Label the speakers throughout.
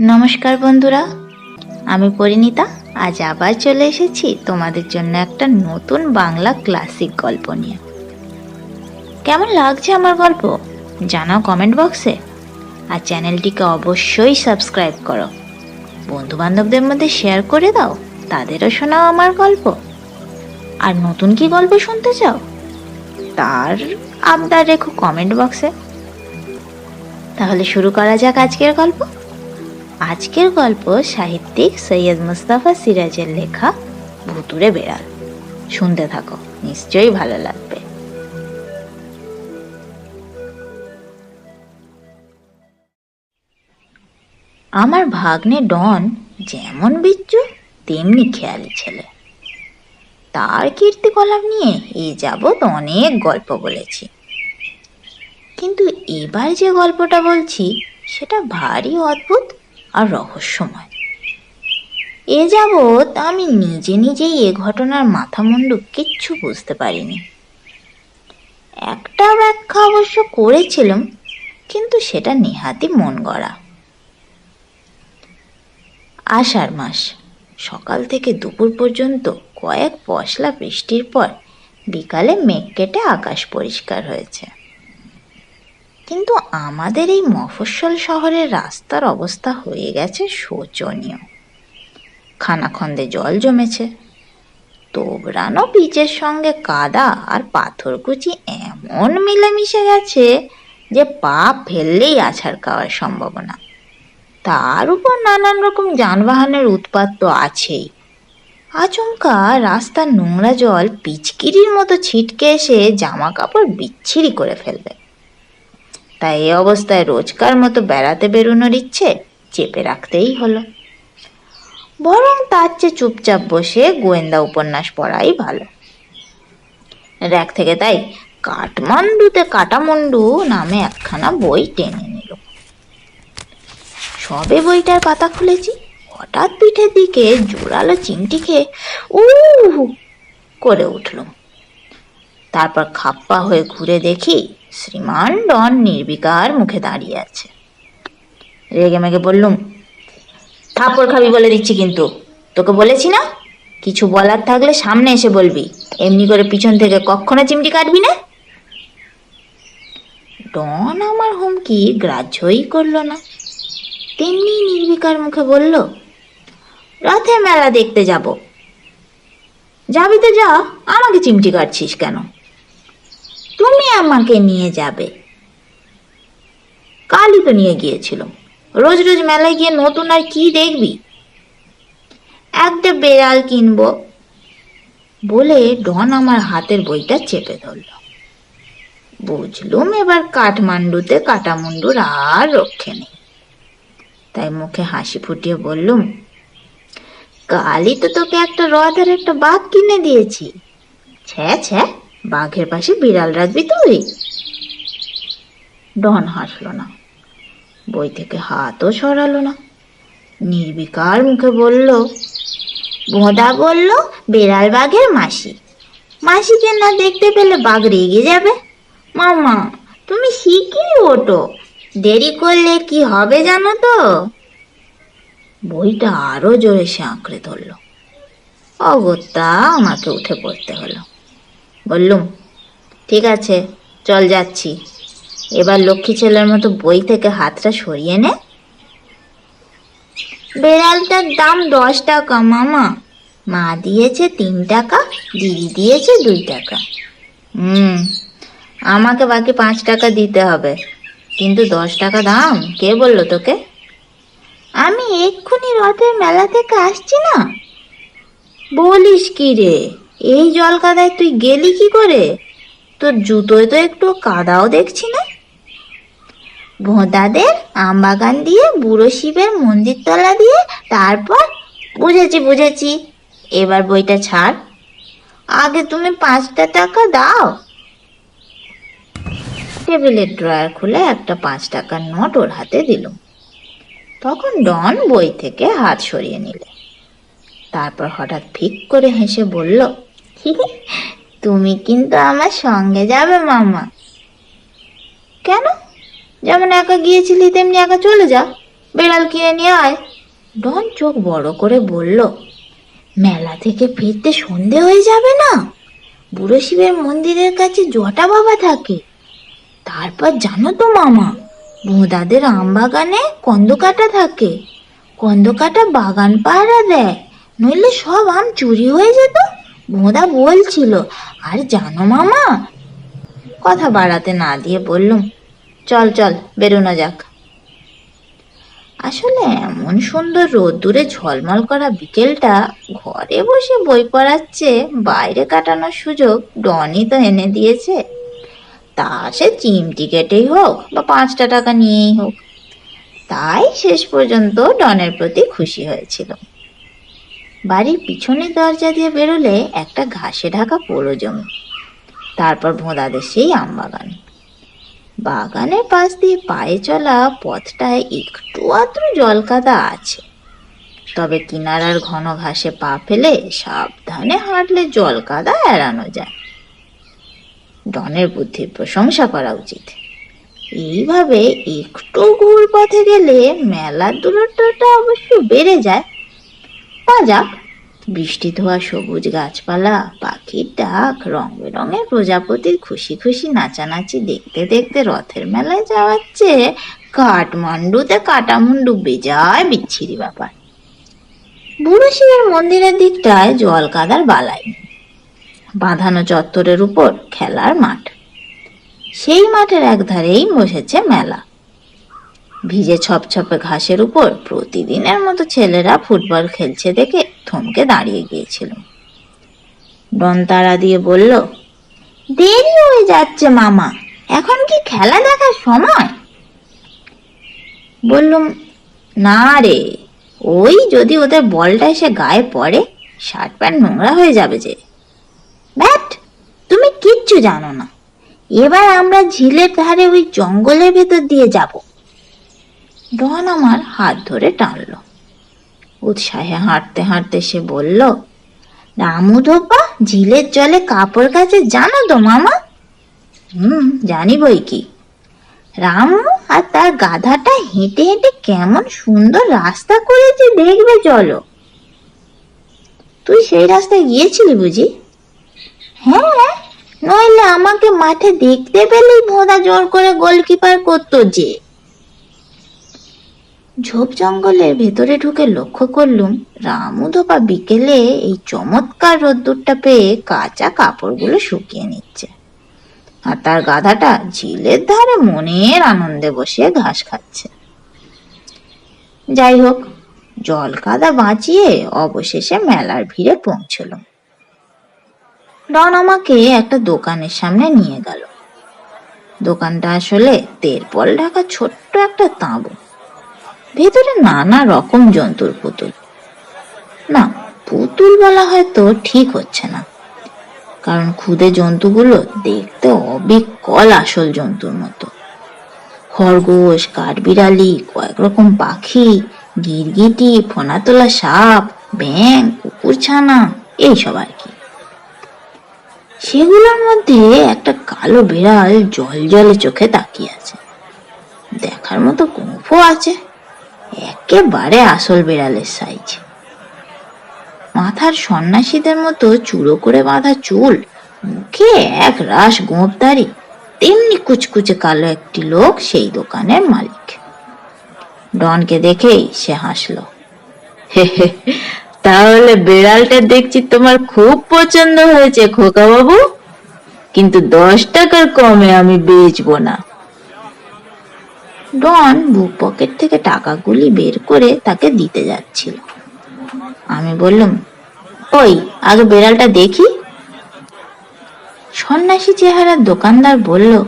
Speaker 1: নমস্কার বন্ধুরা, আমি পরিণীতা, আজ আবার চলে এসেছি তোমাদের জন্য একটা নতুন বাংলা ক্লাসিক গল্প নিয়ে। কেমন লাগছে আমার গল্প? জানাও কমেন্ট বক্সে আর চ্যানেলটিকে অবশ্যই সাবস্ক্রাইব করো। বন্ধু বান্ধবদের মধ্যে শেয়ার করে দাও, তাদেরও শোনাও আমার গল্প। আর নতুন কি গল্প শুনতে চাও? তার আবদার রেখো কমেন্ট বক্সে তাহলে শুরু করা যাক আজকের গল্প। আজকের গল্প সাহিত্যিক সৈয়দ মুস্তাফা সিরাজের লেখা ভুতুরে বেড়াল। শুনতে থাকো, নিশ্চয়ই ভালো লাগবে। আমার ভাগ্নে ডন যেমন বিচ্ছু তেমনি খেয়ালি ছেলে। তার কীর্তিকলাপ নিয়ে এই যাবৎ অনেক গল্প বলেছি। কিন্তু এবার যে গল্পটা বলছি, সেটা ভারী অদ্ভুত আর রহস্যময়। এ যাবৎ আমি নিজে নিজেই এ ঘটনার মাথা মুন্ডু কিচ্ছু বুঝতে পারিনি। একটা ব্যাখ্যা অবশ্য করেছিলাম, কিন্তু সেটা নেহাতি মন গড়া। আষাঢ় মাস, সকাল থেকে দুপুর পর্যন্ত কয়েক পশলা বৃষ্টির পর বিকালে মেঘ কেটে আকাশ পরিষ্কার হয়েছে। কিন্তু আমাদের এই মফস্বল শহরের রাস্তার অবস্থা হয়ে গেছে শোচনীয়। খানাখন্দে জল জমেছে। তোবড়ানো পিচের সঙ্গে কাদা আর পাথরকুচি এমন মিলেমিশে গেছে যে পা ফেললেই আছাড় খাওয়ার সম্ভাবনা। তার উপর নানান রকম যানবাহনের উৎপাত তো আছেই। আচমকা রাস্তার নোংরা জল পিচকিরির মতো ছিটকে এসে জামা কাপড় বিচ্ছিরি করে ফেলবে। তাই এই অবস্থায় রোজকার মতো বেড়াতে বেরোনোর ইচ্ছে চেপে রাখতেই হলো। বরং তার চেয়ে চুপচাপ বসে গোয়েন্দা উপন্যাস পড়াই ভালো। র্যাক থেকে তাই কাঠমান্ডুতে কাটামুন্ডু নামে একখানা বই টেনে নিল। সবে বইটার পাতা খুলেছি, হঠাৎ পিঠের দিকে জোরালো চিমটি খেয়ে উ করে উঠল। তারপর খাপ্পা হয়ে ঘুরে দেখি শ্রীমান ডন নির্বিকার মুখে দাঁড়িয়ে আছে। রেগে মেগে বললুম, থাপ্পড় খাবি বলে দিচ্ছি কিন্তু। তোকে বলেছি না? কিছু বলার থাকলে সামনে এসে বলবি। এমনি করে পিছন থেকে কখনো চিমটি কাটবি না? ডন আমার হুমকি গ্রাহ্যই করল না। তেমনি নির্বিকার মুখে বলল রথের মেলা দেখতে যাব। যাবি তো যা, আমাকে চিমটি কাটছিস কেন? তুমি আমাকে নিয়ে যাবে। কালই তো নিয়ে গিয়েছিল রোজ রোজ মেলায় গিয়ে নতুন আর কি দেখবি? একটা বেড়াল কিনবো বলে ডন আমার হাতের বইটা চেপে ধরল। বুঝলুম এবার কাঠমান্ডুতে কাটামুন্ডুর আর রক্ষে নেই। তাই মুখে হাসি ফুটিয়ে বললুম, কালই তো তোকে একটা রথ আর একটা বাঘ কিনে দিয়েছি। ছ্যা ছ্যা। বাঘের পাশে বিড়াল রাখবি তুই? ডন হাসলো না। বই থেকে হাতও সরালো না। নির্বিকার মুখে বলল ভোঁদা বলল, বেড়াল বাঘের মাসি। মাসিকে না দেখতে পেলে বাঘ রেগে যাবে? মামা, তুমি শিগগিরই ওটো দেরি করলে কি হবে জানো তো? বইটা আরও জোরে সে আঁকড়ে ধরল। অগত্যা আমাকে উঠে পড়তে হলো। বললুম, ঠিক আছে, চল যাচ্ছি। এবার লক্ষ্মী ছেলের মতো বই থেকে হাতটা সরিয়ে নে। বেড়ালটার দাম দশ টাকা, মামা। মা দিয়েছে তিন টাকা, দিদি দিয়েছে দুই টাকা। হুম, আমাকে বাকি পাঁচ টাকা দিতে হবে। কিন্তু দশ টাকা দাম? কে বলল তোকে? আমি এক্ষুনি রথের মেলা থেকে আসছি না। বলিস কি রে? এই জল কাদায় তুই গেলি কি করে? তোর জুতোয় তো একটু কাদাও দেখছি না। ভোঁদাদের আমবাগান দিয়ে বুড়ো শিবের মন্দির তলা দিয়ে তারপর বুঝেছি বুঝেছি। এবার বইটা ছাড়। আগে তুমি পাঁচটা টাকা দাও। টেবিলের ড্রয়ার খুলে একটা পাঁচ টাকার নোট ওর হাতে দিলুম তখন ডন বই থেকে হাত সরিয়ে নিলে। তারপর হঠাৎ ফিক করে হেসে বলল তুমি কিন্তু আমার সঙ্গে যাবে, মামা। কেন? যেমন একা গিয়েছিলি, তেমনি একা চলে যা বেড়াল কিনে নিয়ে আয়। ডন চোখ বড় করে বলল, মেলা থেকে ফিরতে সন্ধে হয়ে যাবে না? বুড়ো শিবের মন্দিরের কাছে জটা বাবা থাকে। তারপর জানো তো, মামা বোঁদাদের আম বাগানে কন্দকাটা থাকে। কন্দকাটা বাগান পাহারা দেয়, নইলে সব আম চুরি হয়ে যেত। বোঁদা বলছিল, আর জানো মামা? কথা বাড়াতে না দিয়ে বললুম, চল চল, বেরোনো যাক। আসলে এমন সুন্দর রোদ্দুরে ঝলমল করা বিকেলটা ঘরে বসে বই পড়ার চেয়ে বাইরে কাটানোর সুযোগ ডনই তো এনে দিয়েছে। তা সে চিমটি কেটেই হোক বা পাঁচটা টাকা নিয়েই হোক। তাই শেষ পর্যন্ত ডনের প্রতি খুশি হয়েছিল। বাড়ির পিছনের দরজা দিয়ে বেরোলে একটা ঘাসে ঢাকা পোড়ো জমি। তারপর ভোঁদাদের সেই আম বাগান। বাগানের পাশ দিয়ে পায়ে চলা পথটায় একটু আত্র জলকাদা আছে। তবে কিনারার ঘন ঘাসে পা ফেলে সাবধানে হাঁটলে জলকাদা এড়ানো যায়। ডনের বুদ্ধির প্রশংসা করা উচিত। এইভাবে একটু ঘুর পথে গেলে মেলার দূরত্বটা অবশ্য বেড়ে যায়। তা যাক। বৃষ্টি ধোয়া সবুজ গাছপালা, পাখির ডাক, রং বেরঙের প্রজাপতির খুশি খুশি নাচানাচি দেখতে দেখতে রথের মেলায় যাওয়ার চেয়ে কাঠমান্ডুতে কাটামুন্ডু বেজায় বিচ্ছিরি ব্যাপার। বুড়ো শিবের মন্দিরের দিকটায় জল কাদার বালাই বাঁধানো চত্বরের উপর খেলার মাঠ। সেই মাঠের একধারেই বসেছে মেলা। ভিজে ছপছপে ঘাসের উপর প্রতিদিনের মতো ছেলেরা ফুটবল খেলছে দেখে থমকে দাঁড়িয়ে গিয়েছিল। ডন তারা দিয়ে বলল, দেরি হয়ে যাচ্ছে মামা, এখন কি খেলা দেখার সময়? বললুম, না রে, ওই যদি ওদের বলটা এসে গায়ে পড়ে, শার্ট প্যান্ট নোংরা হয়ে যাবে যে। ব্যাট, তুমি কিচ্ছু জানো না। এবার আমরা ঝিলের ধারে ওই জঙ্গলের ভেতর দিয়ে যাব। ডন আমার হাত ধরে টানল। উৎসাহে হাঁটতে হাঁটতে সে বলল, রামু ধোপা ঝিলের জলে কাপড় কাছে জানো তো মামা? হুম, জানি বই কি। রামু আর তার গাধাটা হেঁটে হেঁটে কেমন সুন্দর রাস্তা করেছে দেখবে চলো। তুই সেই রাস্তায় গিয়েছিলি বুঝি? হ্যাঁ নইলে আমাকে মাঠে দেখতে পেলেই ভোঁদা জোর করে গোলকিপার করতো যে। ঝোপ জঙ্গলের ভেতরে ঢুকে লক্ষ্য করলুম রামুধোপা বিকেলে এই চমৎকার রোদ্দুরটা পেয়ে কাঁচা কাপড়গুলো শুকিয়ে নিচ্ছে। আর তার গাধাটা ঝিলের ধারে মনের আনন্দে বসে ঘাস খাচ্ছে। যাই হোক, জল কাদা বাঁচিয়ে অবশেষে মেলার ভিড়ে পৌঁছল ডন আমাকে একটা দোকানের সামনে নিয়ে গেল। দোকানটা আসলে তেরপল ঢাকা ছোট্ট একটা তাঁবু। ভেতরে নানা রকম জন্তুর পুতুল। না, পুতুল বলা হয়তো ঠিক হচ্ছে না। কারণ খুদে জন্তুগুলো দেখতে অবিকল আসল জন্তুর মতো। খরগোশ, কাঠবিড়ালি, কয়েক রকম পাখি, গিরগিটি, ফোনাতোলা সাপ ব্যাং কুকুর কুকুরছানা এইসব আর কি। সেগুলোর মধ্যে একটা কালো বিড়াল জল জলে চোখে তাকিয়ে আছে। দেখার মতো গোঁফও আছে। একেবারে আসল বিড়ালের সাইজ মাথার সন্ন্যাসীদের মতো চুড়ো করে বাঁধা চুল, মুখে এক রাস গোঁপদারি তেমনি কুচকুচে কালো একটি লোক সেই দোকানের মালিক। ডনকে দেখেই সে হাসলো। তাহলে বিড়ালটা দেখছি তোমার খুব পছন্দ হয়েছে খোকা বাবু কিন্তু দশ টাকার কমে আমি বেচবো না। ডন বুক পকেট থেকে টাকাগুলি বের করে তাকে দিতে যাচ্ছিল। আমি বললাম, ওই, আগে বেড়ালটা দেখি? সন্ন্যাসী চেহারার দোকানদার বলল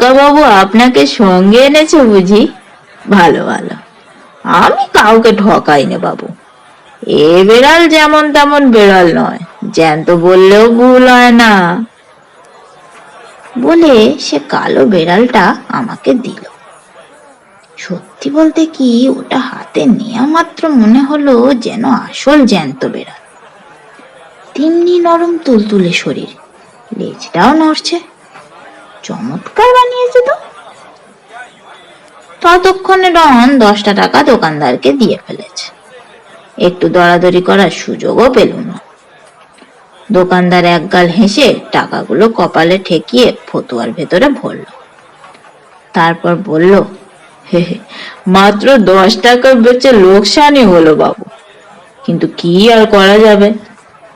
Speaker 1: বাবু আপনাকে সঙ্গে এনেছে বুঝি? ভালো ভালো। আমি কাউকে ঠকাই না বাবু। এ বেড়াল যেমন তেমন বেড়াল নয়, জ্যান্ত বললেও ভুল হয় না। বলে সে কালো বেড়ালটা আমাকে দিল। সত্যি বলতে কি, ওটা হাতে নেওয়া মাত্র মনে হলো যেন আসল জ্যান্ত বেড়াল। তেমনি নরম তুলতুলে শরীর, লেজটাও নড়ছে। চমৎকার বানিয়েছে তো। ততক্ষণে ডন দশটা টাকা দোকানদারকে দিয়ে ফেলেছে। একটু দরাদরি করার সুযোগও পেলুম না। দোকানদার একগাল হেসে টাকাগুলো কপালে ঠেকিয়ে ফতুয়ার ভেতরে ভরল। তারপর বলল মাত্র দশ টাকা বেচে লোকসানই হলো বাবু। কিন্তু কি আর করা যাবে?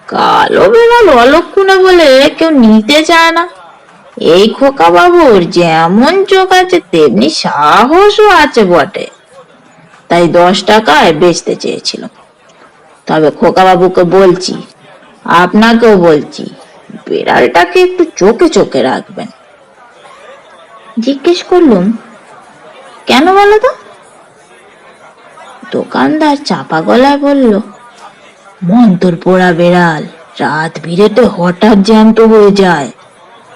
Speaker 1: কালো বেড়াল অলক্ষণে বলে কেউ নিতে চায় না। এই খোকা বাবুর যেমন চোখ আছে, তেমনি সাহসও আছে বটে। তাই দশ টাকায় বেচতে চেয়েছিল। তবে খোকা বাবুকে বলছি, আপনাকেও বলছি, বেড়ালটাকে একটু চোখে চোখে রাখবেন। জিজ্ঞেস করলুম কেন বলো তো? দোকানদার চাপা গলায় বলল, মন্তর পোড়া বেড়াল, রাত বিরেতে হঠাৎ জ্যান্ত হয়ে যায়।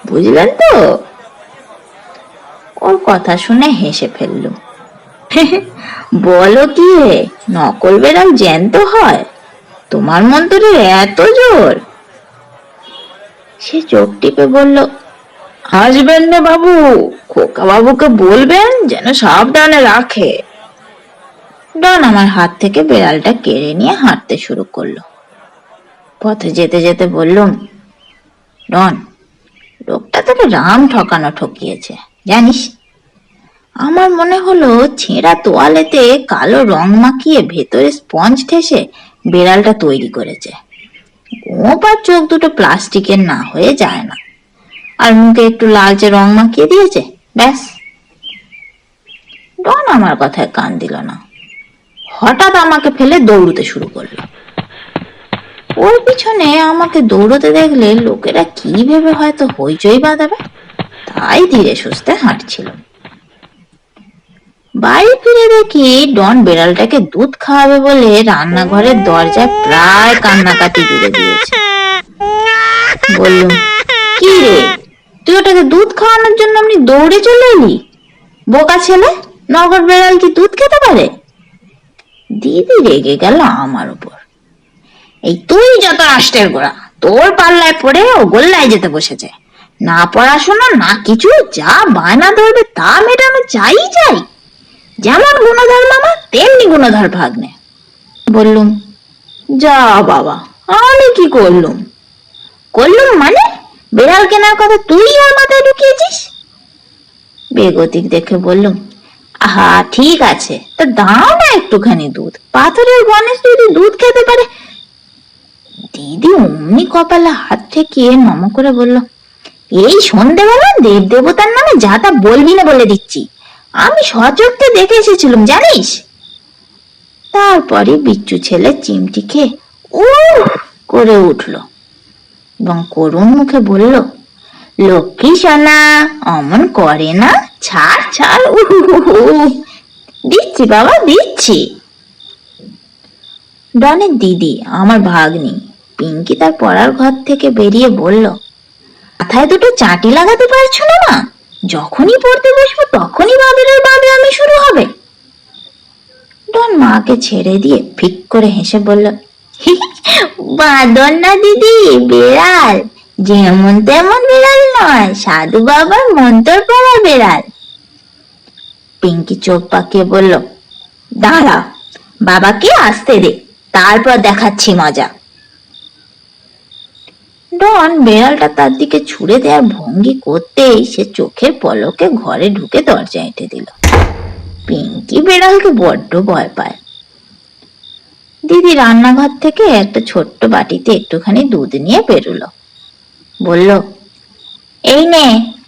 Speaker 1: বুঝলেন তো? ওর কথা শুনে হেসে ফেললুম বলো কি নকল বেড়াল জ্যান্ত হয়? তোমার মন্তরে এত জোর? সে চোখ টিপে বলল হাসবেন না বাবু। খোকা বাবুকে বলবেন যেন সাবধানে রাখে। ডন আমার হাত থেকে বেড়ালটা কেড়ে নিয়ে হাঁটতে শুরু করল। পথে যেতে যেতে বললুম ডন, লোকটা তোকে রাম ঠকানো ঠকিয়েছে, জানিস? আমার মনে হলো ছেঁড়া তোয়ালেতে কালো রং মাখিয়ে ভেতরে স্পঞ্জ ঠেসে বেড়ালটা তৈরি করেছে। গোপ আর চোখ দুটো প্লাস্টিকের না হয়ে যায় না। আর মুখে একটু লালচে রং মাখিয়ে দিয়েছে? ব্যাস। ডন আমার কথায় কান দিল না। হঠাৎ আমাকে ফেলে দৌড়তে শুরু করল। ওর পিছনে আমাকে দৌড়তে দেখলে লোকেরা কি ভেবে হয়তো হইচই বাঁধাবে? তাই ধীরে সুস্থে হাঁটছিল বাড়ি ফিরে দেখি ডন বেড়ালটাকে দুধ খাওয়াবে বলে রান্নাঘরের দরজায় প্রায় কান্নাকাটি জুড়ে দিয়েছে বললুম, কি রে? তুই ওটাকে দুধ খাওয়ানোর জন্য আপনি দৌড়ে চলে এলি? বোকা ছেলে, নগর বেড়াল কি দুধ খেতে পারে? দিদি রেগে গেল আমার উপর। এই তুই যত রাষ্ট্রের গোড়া, তোর পাল্লায় পড়ে ও গোল্লায় যেতে বসেছে। না পড়াশোনা, না কিছু, যা বায়না ধরবে তা মেটানো চাই চাই যেমন গুণধর মামা, তেমনি গুণধর ভাগ্নে। বললুম, যা বাবা, আমি কি করলুম? করলুম মানে? বেড়াল কেনার কথা তুই আর মাথায় ঢুকিয়েছিস? বেগতিক দেখে বললুম আহা, ঠিক আছে, তা দাও না একটুখানি দুধ। পাথরের গণেশ যদি দুধ খেতে পারে? দিদি অমনি কপালে হাত ঠেকিয়ে নম করে বলল, এই সন্ধেবেলা দেব দেবতার নামে যা তা বলবি না বলে দিচ্ছি। আমি সচক্ষে দেখে এসেছিলাম, জানিস? তারপরে বিচ্ছু ছেলে চিমটি খেয়ে ও করে উঠল। এবং করুণ মুখে বলল, লক্ষ্মী সোনা, অমন করে না, ছাড় ছাড়। দিচ্ছি বাবা, দিচ্ছি। ডনের দিদি, আমার ভাগ্নি। পিঙ্কি তার পড়ার ঘর থেকে বেরিয়ে বলল, মাথায় দুটো চাটি লাগাতে পারছ না মা? যখনই পড়তে বসবো তখনই বাদরের বাদে আমি শুরু হবে। ডন মাকে ছেড়ে দিয়ে ফিক করে হেসে বলল বাদর না দিদি, বেড়াল। যেমন তেমন বেড়াল নয়, সাধু বাবার মন্তর পড়া বেড়াল। পিঙ্কি চোখ পাকিয়ে বলল, দাঁড়া, বাবাকে আসতে দে, তারপর দেখাচ্ছি মজা। ডন বেড়ালটা তার দিকে ছুড়ে দেওয়ার ভঙ্গি করতেই সে চোখের পলকে ঘরে ঢুকে দরজা এঁটে দিল। পিঙ্কি বেড়ালকে বড্ড ভয় পায়। দিদি রান্নাঘর থেকে একটা ছোট্ট বাটিতে একটুখানি দুধ নিয়ে বেরোলো। বলল, এই নে,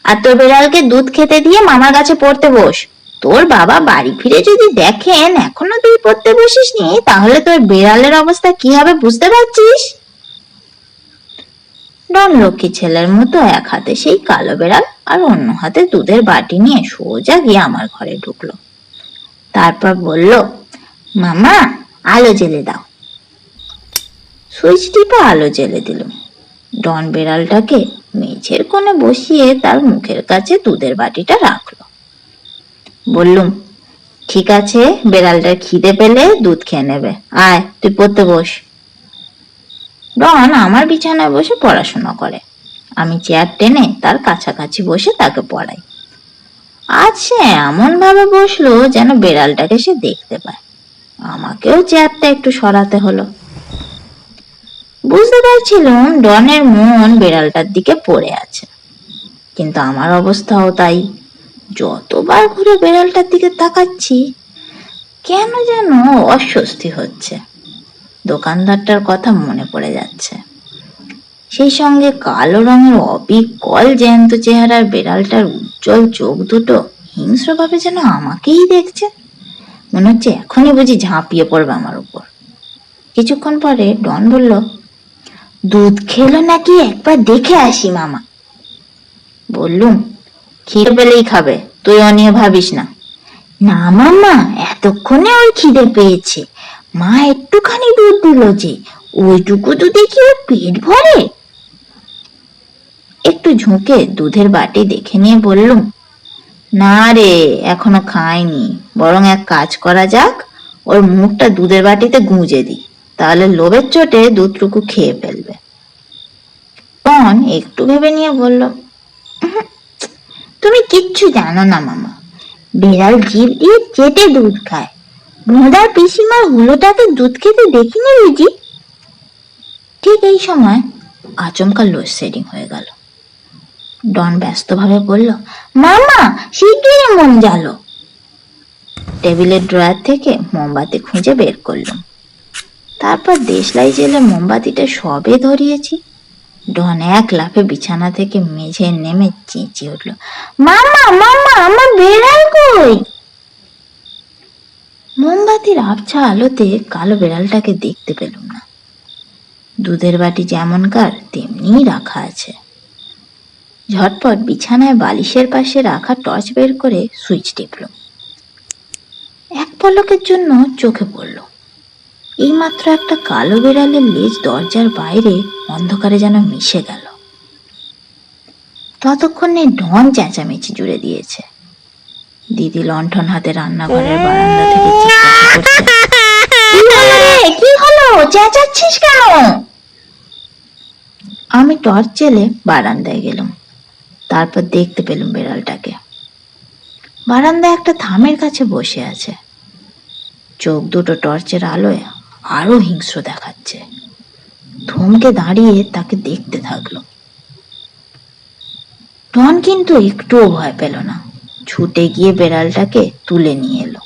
Speaker 1: আর তোর বেড়ালকে দুধ খেতে দিয়ে মামার কাছে পড়তে বস। তোর বাবা বাড়ি ফিরে যদি দেখেন এখনও তুই পড়তে বসিসনি, তাহলে তোর বেড়ালের অবস্থা কি হবে বুঝতে পারছিস? ডন লক্ষ্মী ছেলের মতো এক হাতে সেই কালো বেড়াল আর অন্য হাতে দুধের বাটি নিয়ে সোজা গিয়ে আমার ঘরে ঢুকলো। তারপর বলল, মামা আলো জ্বেলে দাও। সুইচ টিপে আলো জ্বেলে দিল। ডন বেড়ালটাকে মেঝের কোণে বসিয়ে তার মুখের কাছে দুধের বাটিটা রাখল। বললুম, ঠিক আছে বেড়ালটার খিদে পেলে দুধ খেয়ে নেবে। আয়, তুই পড়তে বস। ডন আমার বিছানায় বসে পড়াশোনা করে। আমি চেয়ার টেনে তার কাছাকাছি বসে তাকে পড়াই। আজ সে এমন ভাবে বসল যেন বেড়ালটাকে সে দেখতে পায়। আমাকেও চেয়ারটা একটু সরাতে হলো। বুঝতে পারছিলাম ডনের মন বেড়ালটার দিকে পড়ে আছে। কিন্তু আমার অবস্থাও তাই। যতবার ঘুরে বেড়ালটার দিকে তাকাচ্ছি, কেন যেন অস্বস্তি হচ্ছে। দোকানদারটার কথা মনে পড়ে যাচ্ছে। সেই সঙ্গে কালো রঙের অবিকল জ্যান্ত চেহারার বেড়ালটার উজ্জ্বল চোখ দুটো হিংস্রভাবে যেন আমাকেই দেখছে। মনে হচ্ছে এখনই বুঝি ঝাঁপিয়ে পড়বে আমার উপর। কিছুক্ষণ পরে ডন বলল, দুধ খেলো নাকি? একবার দেখে আসি, মামা। বললুম, খিদে পেলেই খাবে, তুই ও নিয়ে ভাবিস না। না, মামা, এতক্ষণে ওই খিদে পেয়েছে। মা একটুখানি দুধ দিল যে, ওইটুকু দুধে কি পেট ভরে। একটু ঝুঁকে দুধের বাটি দেখে নিয়ে বললুম, না রে, এখনও খায়নি বরং এক কাজ করা যাক, ওর মুখটা দুধের বাটিতে গুঁজে দিই, তাহলে লোভের চোটে দুধটুকু খেয়ে ফেলবে। তখন একটু ভেবে নিয়ে বলল তুমি কিচ্ছু জানো না মামা, বিড়াল জিভ দিয়ে চেটে দুধ খায়, ভোঁদার পিসিমার হুলোটাকে দুধ খেতে দেখিনি বুঝি? ঠিক এই সময় আচমকা লোডশেডিং হয়ে গেল। ডন ব্যস্তভাবে বলল, মামা শিগগিরই মন জ্বালো টেবিলের ড্রয়ার থেকে মোমবাতি খুঁজে বের করলাম। তারপর দেশলাই জেলে মোমবাতিটা সবে ধরিয়েছি। ডন এক লাফে বিছানা থেকে মেঝে নেমে চেঁচিয়ে উঠল, মামা মামা, আমার বেড়াল কই? মোমবাতির আবছা আলোতে কালো বেড়ালটাকে দেখতে পেলাম না। দুধের বাটি যেমনকার তেমনিই রাখা আছে। ঝটপট বিছানায় বালিশের পাশে রাখা টর্চ বের করে সুইচ টিপল এক পলকের জন্য চোখে পড়ল। এইমাত্র একটা কালো বেড়ালের লেজ দরজার বাইরে অন্ধকারে যেন মিশে গেল। ততক্ষণে ডন চেঁচামেচি জুড়ে দিয়েছে। দিদি লণ্ঠন হাতে রান্নাঘরের বারান্দা থেকে কি হলো চেঁচাচ্ছিস কেন? আমি টর্চ জেলে বারান্দায় গেলাম। তারপর দেখতে পেলাম বেড়ালটাকে। বারান্দায় একটা থামের কাছে বসে আছে। চোখ দুটো টর্চের আলোয় আরও হিংস্র দেখাচ্ছে। থমকে দাঁড়িয়ে তাকে দেখতে থাকল। টন কিন্তু একটুও ভয় পেল না। ছুটে গিয়ে বেড়ালটাকে তুলে নিয়ে এলো।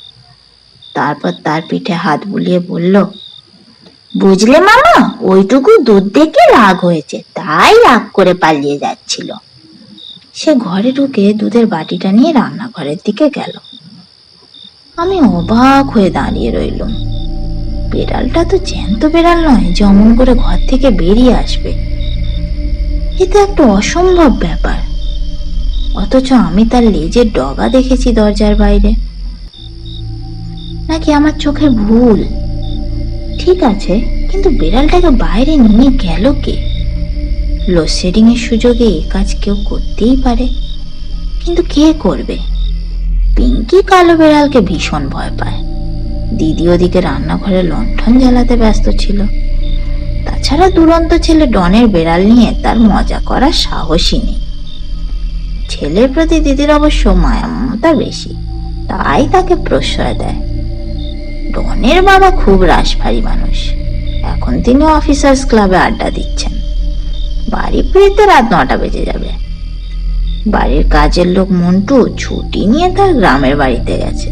Speaker 1: তারপর তার পিঠে হাত বুলিয়ে বলল, বুঝলে মামা, ওইটুকু দুধ দেখে রাগ হয়েছে, তাই রাগ করে পালিয়ে যাচ্ছিল। সে ঘরে ঢুকে দুধের বাটিটা নিয়ে রান্নাঘরের দিকে গেল। আমি অবাক হয়ে দাঁড়িয়ে রইলুম। বেড়ালটা তো জ্যান্ত বেড়াল নয়, যে অমন করে ঘর থেকে বেরিয়ে আসবে। এ তো একটা অসম্ভব ব্যাপার। অথচ আমি তার লেজের ডগা দেখেছি দরজার বাইরে। নাকি আমার চোখের ভুল? ঠিক আছে, কিন্তু বেড়ালটাকে বাইরে নিয়ে গেল কে? লোডশেডিং এর সুযোগে এ কাজ কেউ করতেই পারে। কিন্তু কে করবে? পিঙ্কি কালো বেড়ালকে ভীষণ ভয় পায়। দিদি ওদিকে রান্নাঘরে লণ্ঠন জ্বালাতে ব্যস্ত ছিল। তাছাড়া দুরন্ত ছেলে ডনের বেড়াল নিয়ে তার মজা করার সাহসই নেই। ছেলের প্রতি দিদির অবশ্য মায়া মমতা বেশি, তাই তাকে প্রশ্রয় দেয়। ডনের বাবা খুব রাশভারী মানুষ। এখন তিনি অফিসার্স ক্লাবে আড্ডা দিচ্ছেন। বাড়ি ফিরতে রাত নটা বেজে যাবে। বাড়ির কাজের লোক মন্টু ছুটি নিয়ে তার গ্রামের বাড়িতে গেছে।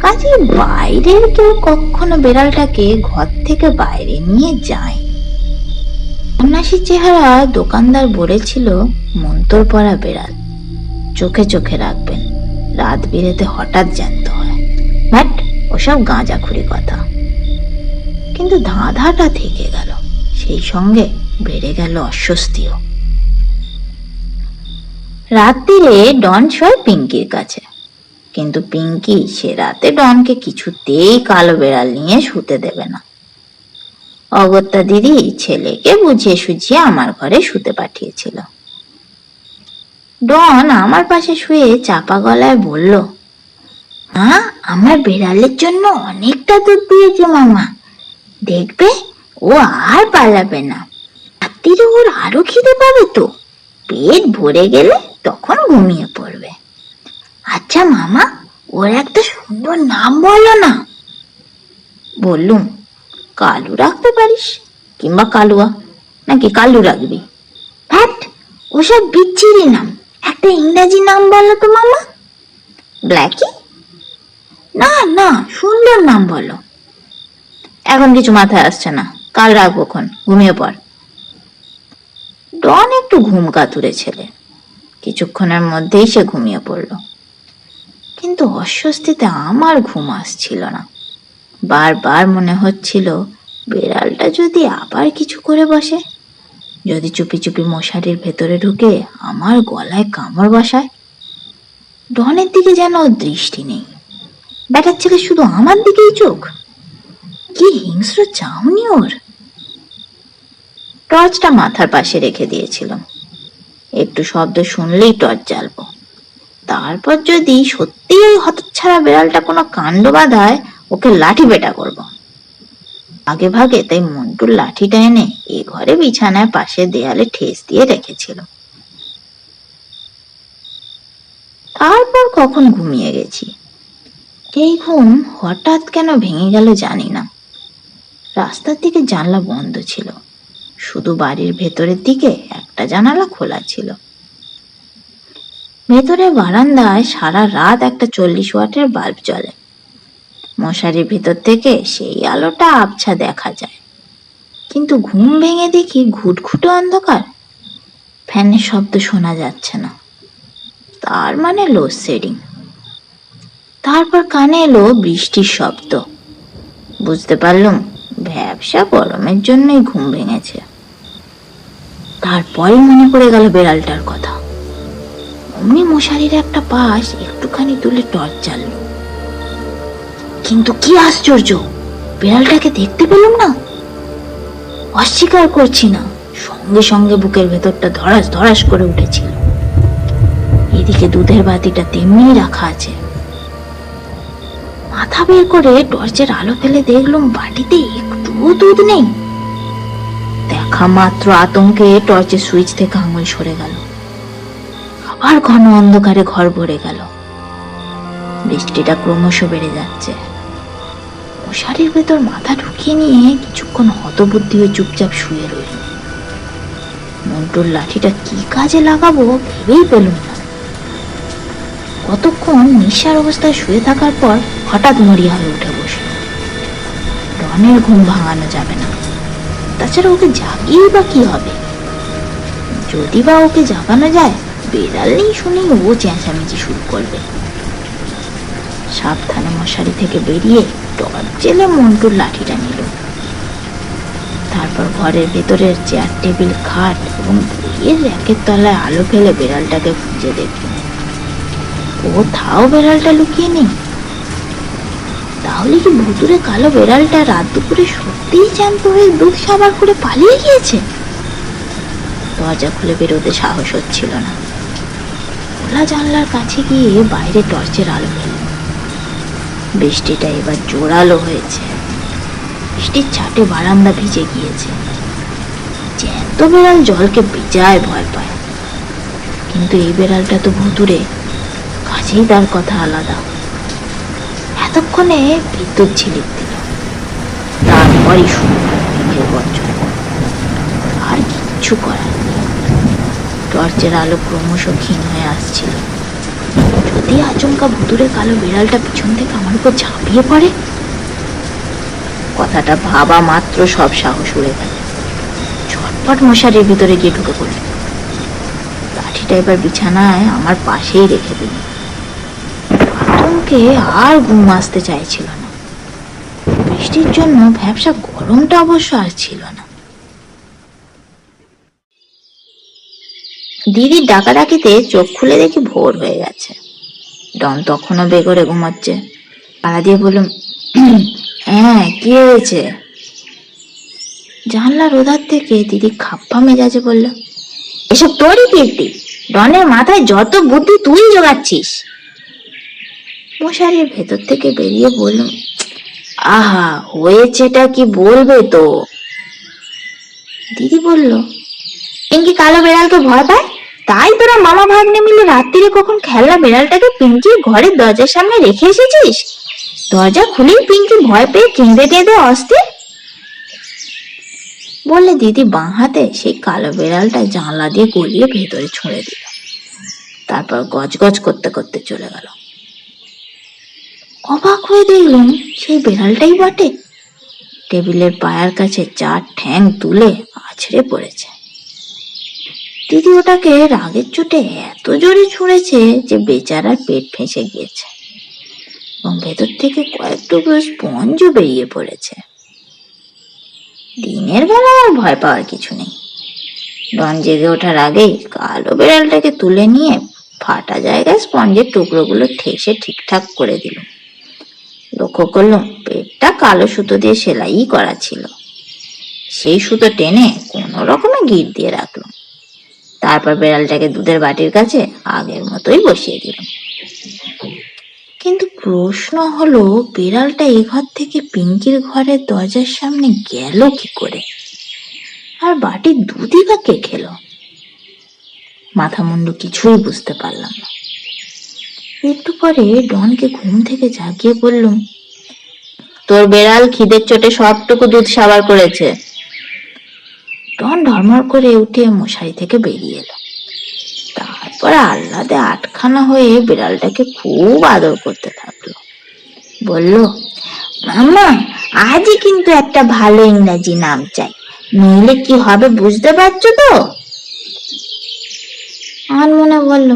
Speaker 1: কাজে বাইরের কেউ কখনো বেড়ালটাকে ঘর থেকে বাইরে নিয়ে যায়। সন্ন্যাসী চেহারা দোকানদার বলেছিল মন্তর পরা বেড়াল, চোখে চোখে রাখবেন, রাত বিরেতে হঠাৎ জ্যান্ত হয়। বাট ওসব গাঁজাখুরি কথা। কিন্তু ধাঁধাটা থেকে গেল, সেই সঙ্গে বেড়ে গেল অস্বস্তিও। রাত্রিরে ডন শোয় পিঙ্কির কাছে। কিন্তু পিঙ্কি সে রাতে ডনকে কিছুতেই কালো বেড়াল নিয়ে শুতে দেবে না। অগত্যা দিদি ছেলেকে বুঝিয়ে সুঝিয়ে আমার ঘরে শুতে পাঠিয়েছিল। ডন আমার পাশে শুয়ে চাপা গলায় বলল, মা, আমার বেড়ালের জন্য অনেকটা দুধ দিয়েছে মামা। দেখবে ও আর পালাবে না। রাত্রিরে ওর আরও খিদে পাবে তো। পেট ভরে গেলে তখন ঘুমিয়ে পড়বে। আচ্ছা মামা, ওর একটা সুন্দর নাম বলো না। বললুম, কালু রাখতে পারিস? কিংবা কালুয়া? নাকি কালু রাখবি? হ্যাট ওসব বিচ্ছিরি নাম। একটা ইংরেজি নাম বলো তো মামা। ব্ল্যাকি? না না, সুন্দর নাম বলো। এখন কিছু মাথায় আসছে না। কাল রাখব ঘুমিয়ে পড়। ডন একটু ঘুম কাতুরে ছেলে। কিছুক্ষণের মধ্যেই সে ঘুমিয়ে পড়ল। কিন্তু অস্বস্তিতে আমার ঘুম আসছিল না। বারবার মনে হচ্ছিল, বেড়ালটা যদি আবার কিছু করে বসে, যদি চুপি চুপি মশারির ভেতরে ঢুকে আমার গলায় কামড় বসায়, ডনের দিকে যেন দৃষ্টি নেই। ব্যাটার ছেলে শুধু আমার দিকেই চোখ। কি হিংস্র চাউনি ওর। টর্চটা মাথার পাশে রেখে দিয়েছিলাম। একটু শব্দ শুনলেই টর্চ জ্বালবো। তারপর যদি সত্যি ওই হতচ্ছাড়া বেড়ালটা কোনো কাণ্ড বাঁধায় ওকে লাঠি বেটা করব। আগে ভাগে তাই মন্টুর লাঠিটা এনে এ ঘরে বিছানায় পাশে দেয়ালে ঠেস দিয়ে রেখেছিল। তারপর কখন ঘুমিয়ে গেছি? এই ঘুম হঠাৎ কেন ভেঙে গেল জানি না। রাস্তার দিকে জানলা বন্ধ ছিল। শুধু বাড়ির ভেতরের দিকে একটা জানালা খোলা ছিল। ভেতরে বারান্দায় সারা রাত একটা চল্লিশ ওয়াটের বাল্ব জ্বলে। মশারির ভিতর থেকে সেই আলোটা আবছা দেখা যায়। কিন্তু ঘুম ভেঙে দেখি ঘুটঘুটে অন্ধকার। ফ্যানের শব্দ শোনা যাচ্ছে না। তার মানে লোডশেডিং তারপর কানে এলো বৃষ্টির শব্দ। বুঝতে পারলুম, ব্যবসা গরমের জন্যই ঘুম ভেঙেছে। তারপরে মনে পড়ে গেল বেড়ালটার কথা। অমনি মশারির একটা পাশ একটুখানি তুলে টর্চ জ্বাললো। কিন্তু কি আশ্চর্য, বেড়ালটাকে দেখতে পেলাম না? অস্বীকার করছি না, সঙ্গে সঙ্গে বুকের ভেতরটা ধরাস ধরাস করে উঠেছিল। এদিকে দুধের বাতিটা তেমনি রাখা আছে। মাথা বের করে টর্চের আলো ফেলে দেখলাম বাটিতে একটুও দুধ নেই। দেখা মাত্র আতঙ্কে টর্চের সুইচ থেকে আঙুল সরে গেল। আবার ঘন অন্ধকারে ঘর ভরে গেল। বৃষ্টিটা ক্রমশ বেড়ে যাচ্ছে। মশারির ভেতর মাথা ঢুকিয়ে নিয়ে কিছুক্ষণ হতবুদ্ধি হয়ে চুপচাপ শুয়ে রইল। মন্টুর লাঠিটা কি কাজে লাগাবো ভেবেই পেলুম না। কতক্ষণ নিঃসার অবস্থায় শুয়ে থাকার পর হঠাৎ মরিয়া হয়ে উঠে বসল। রনের ঘুম ভাঙানো যাবে না। তাছাড়া ওকে জাগিয়েই বা কি হবে? যদি বা ওকে জাগানো যায়, বেড়াল নেই শুনেই ও চেঁচামেচি শুরু করবে। সাবধানে মশারি থেকে বেরিয়ে টর্চ জেলে মন্টুর লাঠিটা নিল। তারপর ঘরের ভেতরের চেয়ার, টেবিল, খাট এবং বইয়ের র্যাকের তলায় আলো ফেলে বেড়ালটাকে খুঁজে দেখল। ও থাও বেড়ালটা লুকিয়ে নেই? তাহলে কি ভুতুরে কালো বেড়ালটা রাত দুপুরে সত্যিই জ্যান্ত হয়ে দুধ সাবার করে পালিয়ে গিয়েছে? দরজা খুলে বেরোতে সাহস হচ্ছিল না। খোলা জানলার কাছে গিয়ে বাইরে টর্চের আলো ফেলল বৃষ্টিটা এবার জোরালো হয়েছে। বৃষ্টির ছাটে বারান্দা ভিজে গিয়েছে। জ্যান্ত বেড়াল জলকে বেজায় ভয় পায়। কিন্তু এই বেড়ালটা তো ভুতুরে কাছেই তার কথা আলাদা। এতক্ষণে বিদ্যুৎ ঝিলিক দিল তারপরই শুরু মেঘের গর্জন আর কিচ্ছু করার টর্চের আলো ক্রমশ ক্ষীণ হয়ে আসছিল। যদি আচমকা ভুতুরে কালো বিড়ালটা পিছন থেকে আমার উপর ঝাঁপিয়ে পড়ে? কথাটা ভাবা মাত্র সব সাহস উড়ে গেল। ঝটপট মশারির ভিতরে গিয়ে ঢুকে পড়ল। লাঠিটা এবার বিছানায় আমার পাশেই রেখে দিল। আতঙ্কে আর ঘুম আসতে চাইছিল না। বৃষ্টির জন্য ব্যবসা গরমটা অবশ্য আর ছিল না। দিদির ডাকাডাকিতে চোখ খুলে দেখি ভোর হয়ে গেছে। ডন তখনও বেগরে ঘুমাচ্ছে। পাড়া দিয়ে বললাম হ্যাঁ কি হয়েছে? জানলার ওধার থেকে দিদি খাপ্পা মেজাজে বলল, এসব তোরই কীর্তি। ডনের মাথায় যত বুদ্ধি তুই জোগাচ্ছিস। মশারির ভেতর থেকে বেরিয়ে বললাম, আহা, হয়েছেটা কি বলবে তো? দিদি বলল পিঙ্কি কালো বেড়ালকে ভয় পায়? তাই তোরা মামা ভাগ্নে মিলে রাত্রিরে কখন খেলনা বেড়ালটাকে পিঙ্কির ঘরের দরজার সামনে রেখে এসেছিস? দরজা খুলেই পিঙ্কি ভয় পেয়ে কেঁদে কেঁদে অস্থির? বললে দিদি বাঁ হাতে সেই কালো বেড়ালটা জানলা দিয়ে গলিয়ে ভেতরে ছুঁড়ে দিল। তারপর গজগজ করতে করতে চলে গেল। অবাক হয়ে দেখলেন সেই বেড়ালটাই বটে। টেবিলের পায়ার কাছে চার ঠ্যাং তুলে আছড়ে পড়েছে। দিদি ওটাকে রাগের চোটে এত জোরে ছুঁড়েছে যে বেচারার পেট ফেঁসে গিয়েছে এবং ভেতর থেকে কয়েক টুকরো স্পঞ্জও বেরিয়ে পড়েছে। দিনের বেলা আর ভয় পাওয়ার কিছু নেই। ডন জেগে ওঠার আগেই কালো বেড়ালটাকে তুলে নিয়ে ফাটা জায়গায় স্পঞ্জের টুকরোগুলো ঠেসে ঠিকঠাক করে দিল লক্ষ্য করলাম পেটটা কালো সুতো দিয়ে সেলাই করা ছিল। সেই সুতো টেনে কোনো রকমে গিট দিয়ে রাখল। তারপর বেড়ালটাকে দুধের বাটির কাছে আগের মতোই বসিয়ে দিলাম কিন্তু প্রশ্ন হলো, বিড়ালটা এ ঘর থেকে পিঙ্কির ঘরের দরজার সামনে গেল কি করে? আর বাটির দুধই বা কে খেলো? মাথা মুন্ডু কিছুই বুঝতে পারলাম না। একটু পরে ডনকে ঘুম থেকে জাগিয়ে বললুম তোর বেড়াল খিদের চোটে সবটুকু দুধ সাবার করেছে। ডন ধর্মর করে উঠে মশারি থেকে বেরিয়ে এলো। তারপর আহ্লাদে আটখানা হয়ে বিড়ালটাকে খুব আদর করতে থাকল। বলল মামা আজই কিন্তু একটা ভালো ইংরাজি নাম চাই। নইলে কি হবে বুঝতে পারছ তো? আমার মনে বলল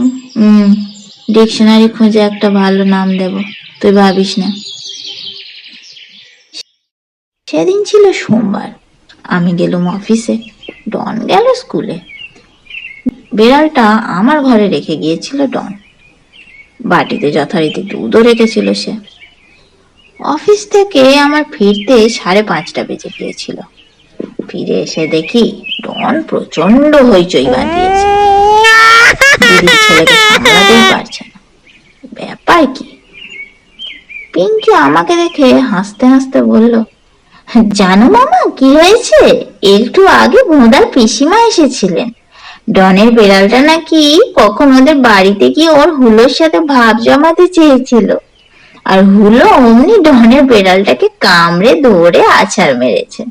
Speaker 1: ডিকশনারি খুঁজে একটা ভালো নাম দেব। তুই ভাবিস না। সেদিন ছিল সোমবার। আমি গেলুম অফিসে। ডন গেল স্কুলে। বেড়ালটা আমার ঘরে রেখে গিয়েছিল ডন। বাটিতে যথারীতি দুধও রেখেছিল সে। অফিস থেকে আমার ফিরতে সাড়ে পাঁচটা বেজে গিয়েছিল। ফিরে এসে দেখি ডন প্রচণ্ড হইচই বাঁধিয়েছে দিদির ছেলেকে সামলাতেই পারছে না। ব্যাপার কি? পিঙ্কি আমাকে দেখে হাসতে হাসতে বলল, জানো মামা, কি হয়েছে? একটু আগে বোঁদার পিসিমা এসেছিলেন। ডনের বেড়ালটা নাকি কখন ওদের বাড়িতে গিয়ে ওর হুলোর সাথে ভাব জমাতে চেয়েছিল। আর হুলো অমনি ডনের বেড়ালটাকে কামড়ে দৌড়ে আছাড় মেরেছে।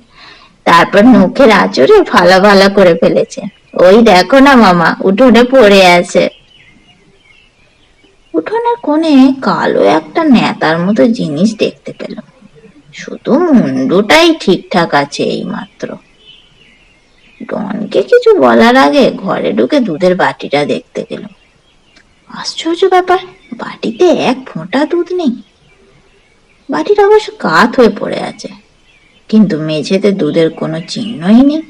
Speaker 1: তারপর নখের আচরে ফালা ফালা করে ফেলেছে। ওই দেখো না মামা, উঠোনে পড়ে আছে। উঠোনের কোণে কালো একটা নেতার মতো জিনিস দেখতে পেলাম। শুধু মুন্ডুটাই ঠিকঠাক আছে এই মাত্র ডনকে কিছু বলার আগে ঘরে ঢুকে দুধের বাটিটা দেখতে গেলাম আশ্চর্য ব্যাপার, বাটিতে এক ফোঁটা দুধ নেই। বাটিটা অবশ্য কাত হয়ে পড়ে আছে, কিন্তু মেঝেতে দুধের কোনো চিহ্নই নেই।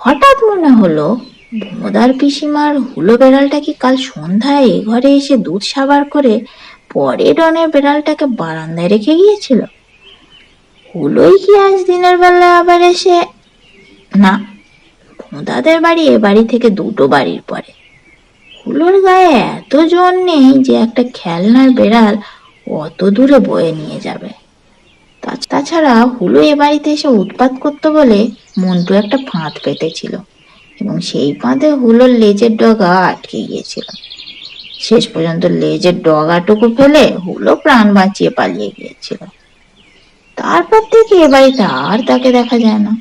Speaker 1: হঠাৎ মনে হলো ভোমদার পিসিমার হুলো বেড়ালটা কি কাল সন্ধ্যায় এ ঘরে এসে দুধ সাবার করে পরে ডনের বেড়ালটাকে বারান্দায় রেখে গিয়েছিল? হুলোই কি আজ দিনের বেলা আবার এসে না, ভোঁদাদের বাড়ি এ বাড়ি থেকে দুটো বাড়ির পরে। হুলোর গায়ে এত জোর নেই যে একটা খেলনার বেড়াল অত দূরে বয়ে নিয়ে যাবে। তাছাড়া হুলো এ বাড়িতে এসে উৎপাত করতে বলে মন্টু একটা ফাঁদ পেতেছিল। এবং সেই ফাঁদে হুলোর লেজের ডগা আটকে গিয়েছিল। শেষ পর্যন্ত লেজের ডগাটুকু ফেলে হুলো প্রাণ বাঁচিয়ে পালিয়ে গিয়েছিল। তারপর থেকে এ বাড়িতে আর তাকে দেখা যায় না।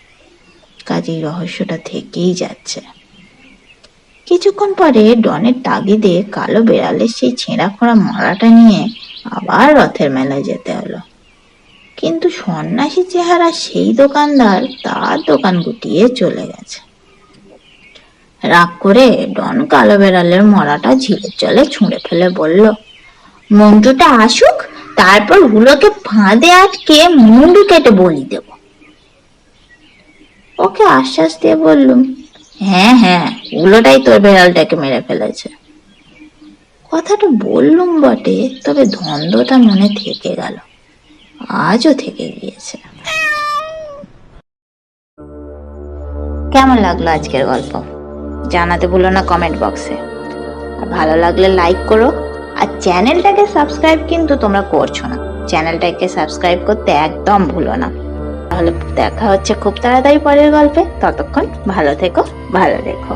Speaker 1: কাজেই রহস্যটা থেকেই যাচ্ছে। কিছুক্ষণ পরে ডনের তাগিদে কালো বেড়ালের সেই ছেঁড়া খোঁড়া মালাটা নিয়ে আবার রথের মেলায় যেতে হলো। কিন্তু সন্ন্যাসী চেহারা সেই দোকানদার, তার দোকান গুটিয়ে চলে গেছে। রাগ করে ডন কালো বেড়ালের মরাটা ঝিলের জলে ছুঁড়ে ফেলে বলল, মন্টুটা আসুক, তারপর হুলোকে ফাঁদে আটকে মুন্ডু কেটে বলি দেব। ওকে আশ্বাস দিয়ে বললুম হ্যাঁ হ্যাঁ উলোটাই তোর বেড়ালটাকে মেরে ফেলেছে। কথাটা বললুম বটে, তবে ধন্দটা মনে থেকে গেল। আজও থেকে গিয়েছে। কেমন লাগল আজকের গল্প? জানাতে ভুলো না কমেন্ট বক্সে আর ভালো লাগলে লাইক করো, আর চ্যানেলটাকে সাবস্ক্রাইব কিন্তু তোমরা করছ না। চ্যানেলটাকে সাবস্ক্রাইব করতে একদম ভুলো না। তাহলে দেখা হচ্ছে খুব তাড়াতাড়ি পরের গল্পে। ততক্ষণ ভালো থেকো, ভালো রেখো